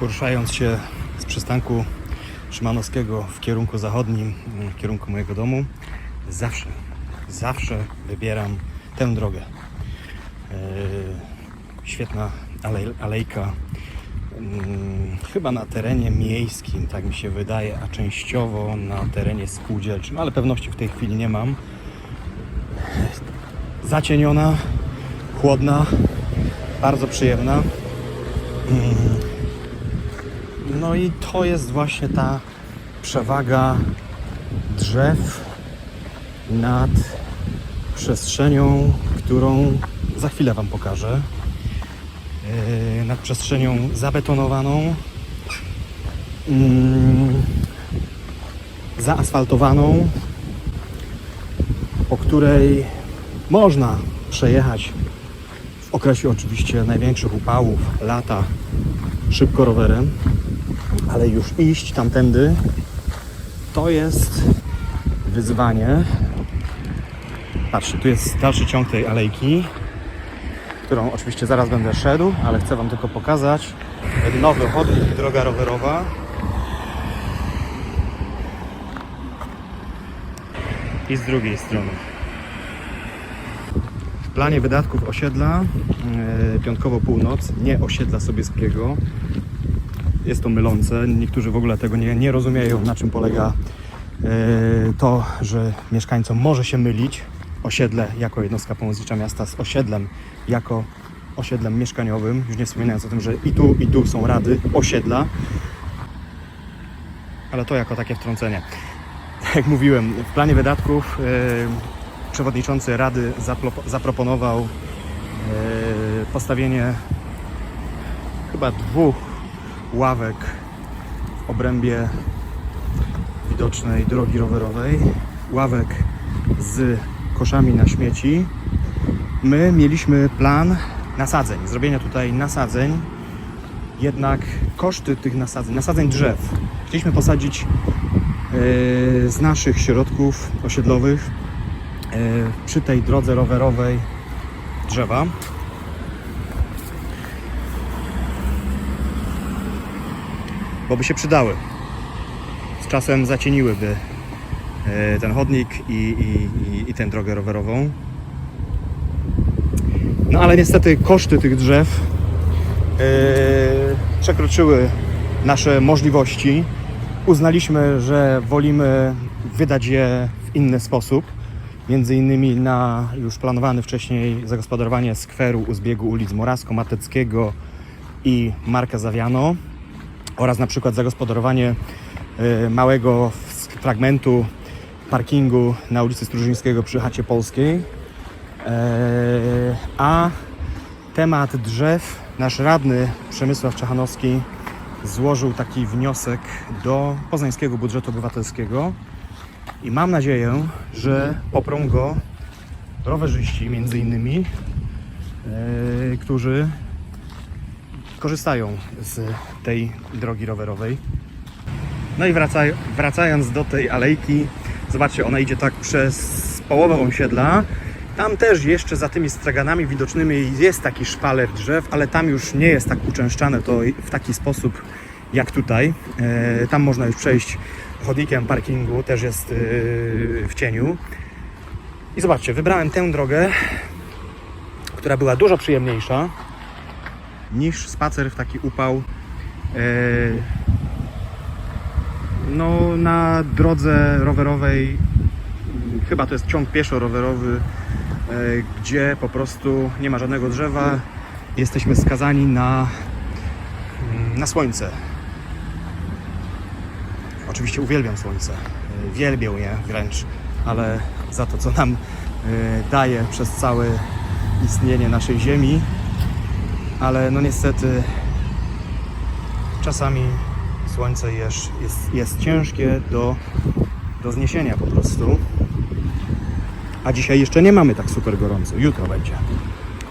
Poruszając się z przystanku Szymanowskiego w kierunku zachodnim, w kierunku mojego domu, zawsze, zawsze wybieram tę drogę. Yy, świetna alej, alejka, mm, chyba na terenie miejskim, tak mi się wydaje, a częściowo na terenie spółdzielczym, ale pewności w tej chwili nie mam. Zacieniona, chłodna, bardzo przyjemna. Mm. No i to jest właśnie ta przewaga drzew nad przestrzenią, którą za chwilę Wam pokażę. Yy, Nad przestrzenią zabetonowaną, mm, zaasfaltowaną, po której można przejechać w okresie oczywiście największych upałów, lata, szybko rowerem, ale już iść tamtędy to jest wyzwanie. Patrzcie, tu jest dalszy ciąg tej alejki, którą oczywiście zaraz będę szedł, ale chcę Wam tylko pokazać nowy chodnik, droga rowerowa. I z drugiej strony. W planie wydatków osiedla e, piątkowo północ, nie osiedla Sobieskiego. Jest to mylące. Niektórzy w ogóle tego nie, nie rozumieją, na czym polega e, to, że mieszkańcom może się mylić osiedle jako jednostka pomocnicza miasta z osiedlem jako osiedlem mieszkaniowym. Już nie wspominając o tym, że i tu, i tu są rady osiedla. Ale to jako takie wtrącenie. Jak mówiłem, w planie wydatków e, przewodniczący Rady zaproponował e, postawienie chyba dwóch ławek w obrębie widocznej drogi rowerowej. Ławek z koszami na śmieci. My mieliśmy plan nasadzeń, zrobienia tutaj nasadzeń, jednak koszty tych nasadzeń, nasadzeń drzew, chcieliśmy posadzić e, z naszych środków osiedlowych e, przy tej drodze rowerowej drzewa. Bo by się przydały. Z czasem zacieniłyby e, ten chodnik i, i, i, i tę drogę rowerową. No ale niestety koszty tych drzew e, przekroczyły nasze możliwości. Uznaliśmy, że wolimy wydać je w inny sposób. Między innymi na już planowany wcześniej zagospodarowanie skweru u zbiegu ulic Morasko-Mateckiego i Marka Zawiano oraz na przykład zagospodarowanie e, małego fragmentu parkingu na ulicy Strużyńskiego przy chacie Polskiej. E, A temat drzew nasz radny Przemysław Czechanowski złożył taki wniosek do poznańskiego budżetu obywatelskiego i mam nadzieję, że poprą go rowerzyści między innymi, e, którzy korzystają z tej drogi rowerowej. No i wracaj, wracając do tej alejki, zobaczcie, ona idzie tak przez połowę osiedla. Tam też jeszcze za tymi straganami widocznymi jest taki szpaler drzew, ale tam już nie jest tak uczęszczane to w taki sposób jak tutaj. E, Tam można już przejść chodnikiem parkingu, też jest e, w cieniu. I zobaczcie, wybrałem tę drogę, która była dużo przyjemniejsza niż spacer w taki upał e, no, na drodze rowerowej chyba to jest ciąg pieszo-rowerowy e, gdzie po prostu nie ma żadnego drzewa. Jesteśmy skazani na na słońce. Oczywiście uwielbiam słońce. E, wielbię je wręcz ale za to co nam daje przez całe istnienie naszej ziemi ale no niestety czasami słońce jest, jest, jest ciężkie do, do zniesienia po prostu. A dzisiaj jeszcze nie mamy tak super gorąco. Jutro będzie.